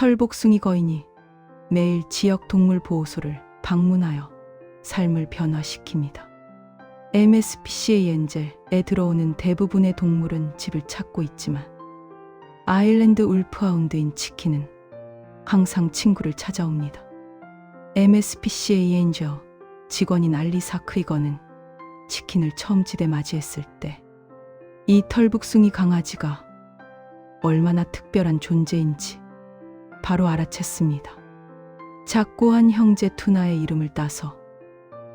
털복숭이 거인이 매일 지역 동물 보호소를 방문하여 삶을 변화시킵니다. MSPCA 엔젤에 들어오는 대부분의 동물은 집을 찾고 있지만 아일랜드 울프하운드인 치킨은 항상 친구를 찾아옵니다. MSPCA 엔젤 직원인 알리사 크리거는 치킨을 처음 집에 맞이했을 때 이 털북숭이 강아지가 얼마나 특별한 존재인지 바로 알아챘습니다. 작고한 형제 투나의 이름을 따서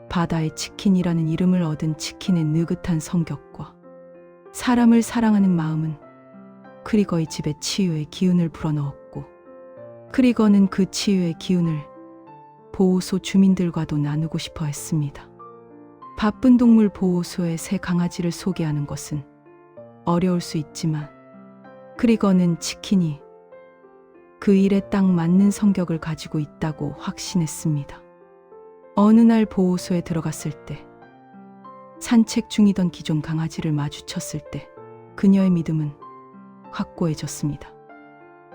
바다의 치킨이라는 이름을 얻은 치킨의 느긋한 성격과 사람을 사랑하는 마음은 크리거의 집에 치유의 기운을 불어넣었고 크리거는 그 치유의 기운을 보호소 주민들과도 나누고 싶어 했습니다. 바쁜 동물 보호소에 새 강아지를 소개하는 것은 어려울 수 있지만 크리거는 치킨이 그 일에 딱 맞는 성격을 가지고 있다고 확신했습니다. 어느 날 보호소에 들어갔을 때 산책 중이던 기존 강아지를 마주쳤을 때 그녀의 믿음은 확고해졌습니다.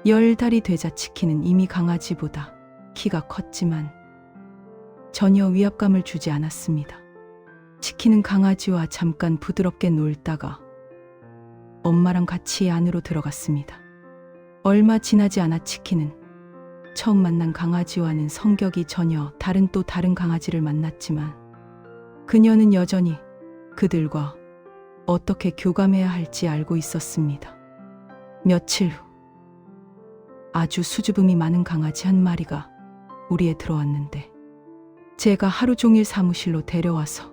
열 달이 되자 치킨은 이미 강아지보다 키가 컸지만 전혀 위압감을 주지 않았습니다. 치킨은 강아지와 잠깐 부드럽게 놀다가 엄마랑 같이 안으로 들어갔습니다. 얼마 지나지 않아 치킨은 처음 만난 강아지와는 성격이 전혀 다른 또 다른 강아지를 만났지만 그녀는 여전히 그들과 어떻게 교감해야 할지 알고 있었습니다. 며칠 후 아주 수줍음이 많은 강아지 한 마리가 우리에 들어왔는데 제가 하루 종일 사무실로 데려와서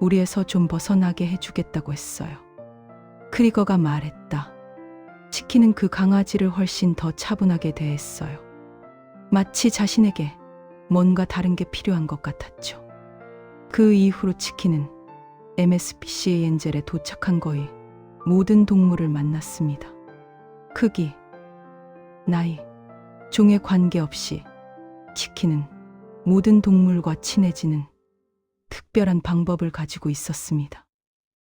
우리에서 좀 벗어나게 해주겠다고 했어요. 크리거가 말했다. 치킨은 그 강아지를 훨씬 더 차분하게 대했어요. 마치 자신에게 뭔가 다른 게 필요한 것 같았죠. 그 이후로 치킨은 MSPCA 엔젤에 도착한 거의 모든 동물을 만났습니다. 크기, 나이, 종에 관계없이 치킨은 모든 동물과 친해지는 특별한 방법을 가지고 있었습니다.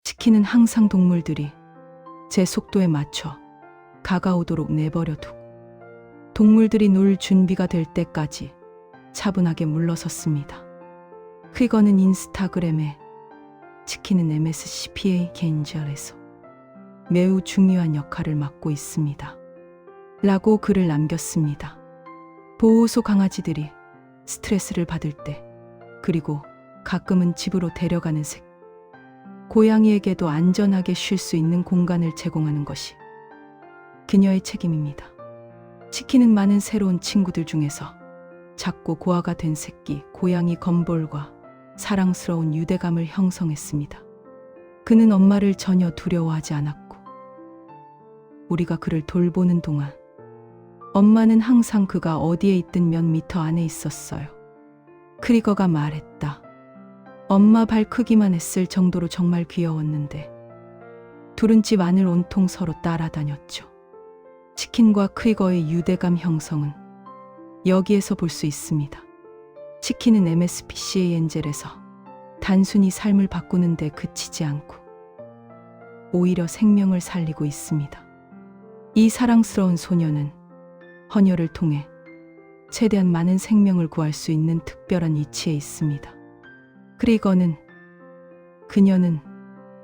치킨은 항상 동물들이 제 속도에 맞춰 다가오도록 내버려 두고 동물들이 놀 준비가 될 때까지 차분하게 물러섰습니다. 크리거는 인스타그램에 치킨은 MSCPA 겐젤에서 매우 중요한 역할을 맡고 있습니다. 라고 글을 남겼습니다. 보호소 강아지들이 스트레스를 받을 때 그리고 가끔은 집으로 데려가는 색 고양이에게도 안전하게 쉴 수 있는 공간을 제공하는 것이 그녀의 책임입니다. 치킨은 많은 새로운 친구들 중에서 작고 고아가 된 새끼 고양이 건볼과 사랑스러운 유대감을 형성했습니다. 그는 엄마를 전혀 두려워하지 않았고 우리가 그를 돌보는 동안 엄마는 항상 그가 어디에 있든 몇 미터 안에 있었어요. 크리거가 말했다. 엄마 발 크기만 했을 정도로 정말 귀여웠는데 둘은 집 안을 온통 서로 따라다녔죠. 치킨과 크리거의 유대감 형성은 여기에서 볼 수 있습니다. 치킨은 MSPCA 엔젤에서 단순히 삶을 바꾸는데 그치지 않고 오히려 생명을 살리고 있습니다. 이 사랑스러운 소녀는 헌혈을 통해 최대한 많은 생명을 구할 수 있는 특별한 위치에 있습니다. 크리거는 그녀는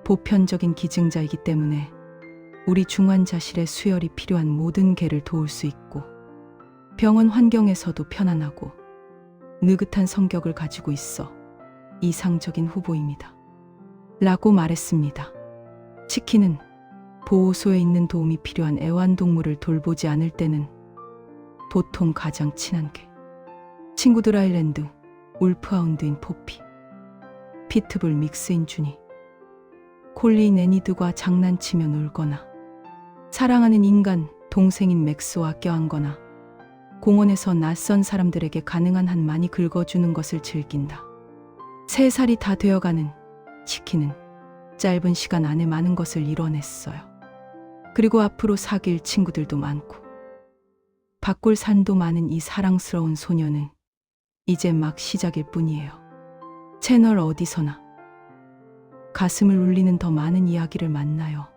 보편적인 기증자이기 때문에 우리 중환자실의 수혈이 필요한 모든 개를 도울 수 있고 병원 환경에서도 편안하고 느긋한 성격을 가지고 있어 이상적인 후보입니다. 라고 말했습니다. 치킨은 보호소에 있는 도움이 필요한 애완동물을 돌보지 않을 때는 보통 가장 친한 개. 친구들 아일랜드, 울프하운드인 포피, 피트불 믹스인 주니, 콜리 네니드와 장난치며 놀거나, 사랑하는 인간, 동생인 맥스와 껴안거나, 공원에서 낯선 사람들에게 가능한 한 많이 긁어주는 것을 즐긴다. 세 살이 다 되어가는 치킨은 짧은 시간 안에 많은 것을 이뤄냈어요. 그리고 앞으로 사귈 친구들도 많고, 바꿀 산도 많은 이 사랑스러운 소녀는 이제 막 시작일 뿐이에요. 채널 어디서나 가슴을 울리는 더 많은 이야기를 만나요.